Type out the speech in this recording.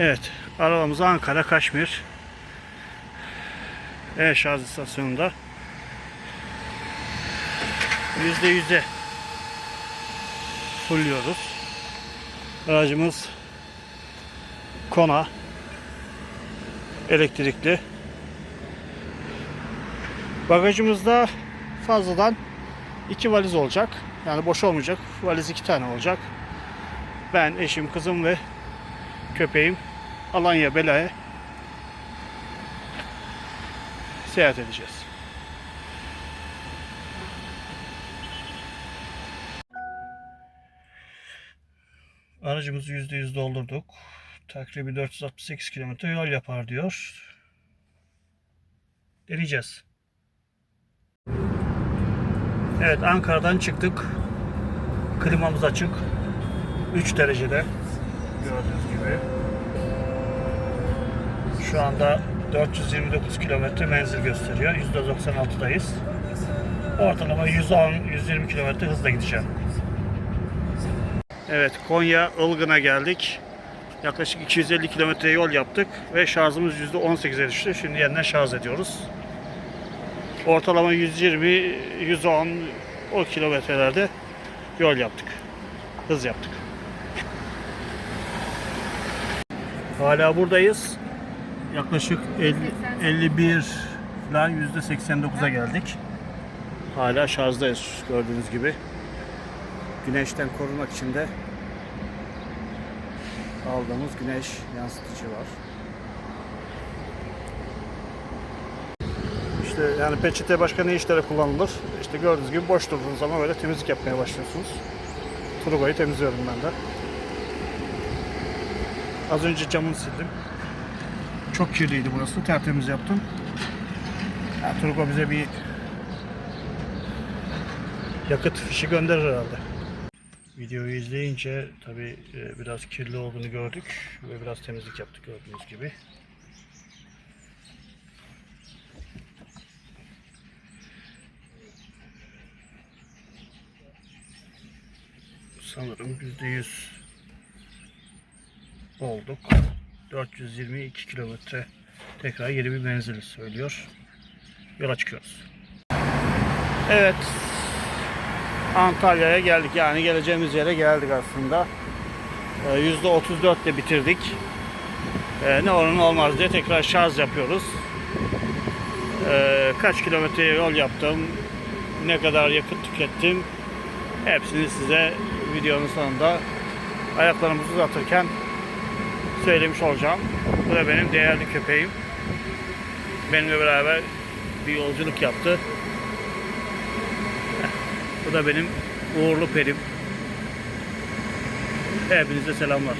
Evet, arabamız Ankara Kaşmir E-şarj istasyonunda yüzde yüze fulluyoruz. Aracımız Kona elektrikli. Bagajımızda fazladan iki valiz olacak. Yani boş olmayacak. Valiz iki tane olacak. Ben, eşim, kızım ve köpeğim Alanya Bela'ya seyahat edeceğiz. Aracımızı %100 doldurduk. Takribi 468 kilometre yol yapar diyor. Deneyeceğiz. Evet Ankara'dan çıktık. Klimamız açık. 3 derecede. Gördüğünüz gibi. Şu anda 429 kilometre menzil gösteriyor. %96'dayız. Ortalama 110-120 kilometre hızla gideceğim. Evet Konya Ilgın'a geldik. Yaklaşık 250 kilometre yol yaptık ve şarjımız %18'e düştü. Şimdi yeniden şarj ediyoruz. Ortalama 120-110 o kilometrelerde yol yaptık. Hız yaptık. Hala buradayız. Yaklaşık 50, 51 falan %89'a geldik. Hala şarjdayız gördüğünüz gibi. Güneşten korunmak için de aldığımız güneş yansıtıcı var. İşte yani peçete başka ne işlere kullanılır? İşte gördüğünüz gibi boş durduğunuz zaman böyle temizlik yapmaya başlıyorsunuz. Turgo'yu temizliyorum ben de. Az önce camını sildim. Çok kirliydi burası. Tertemiz yaptım. Ya, Turgo bize bir yakıt fişi gönderir herhalde. Videoyu izleyince tabi biraz kirli olduğunu gördük ve biraz temizlik yaptık gördüğünüz gibi. Sanırım %100 olduk. 422 kilometre tekrar yeni bir menzil söylüyor. Yola çıkıyoruz. Evet. Antalya'ya geldik. Yani geleceğimiz yere geldik aslında. Ee, %34 ile bitirdik. Ee, ne olur olmaz diye tekrar şarj yapıyoruz. Ee, kaç kilometre yol yaptım, ne kadar yakıt tükettim hepsini size videonun sonunda ayaklarımızı uzatırken söylemiş olacağım. Bu da benim değerli köpeğim. Benimle beraber bir yolculuk yaptı. Bu da benim uğurlu perim. Hepinize selamlar.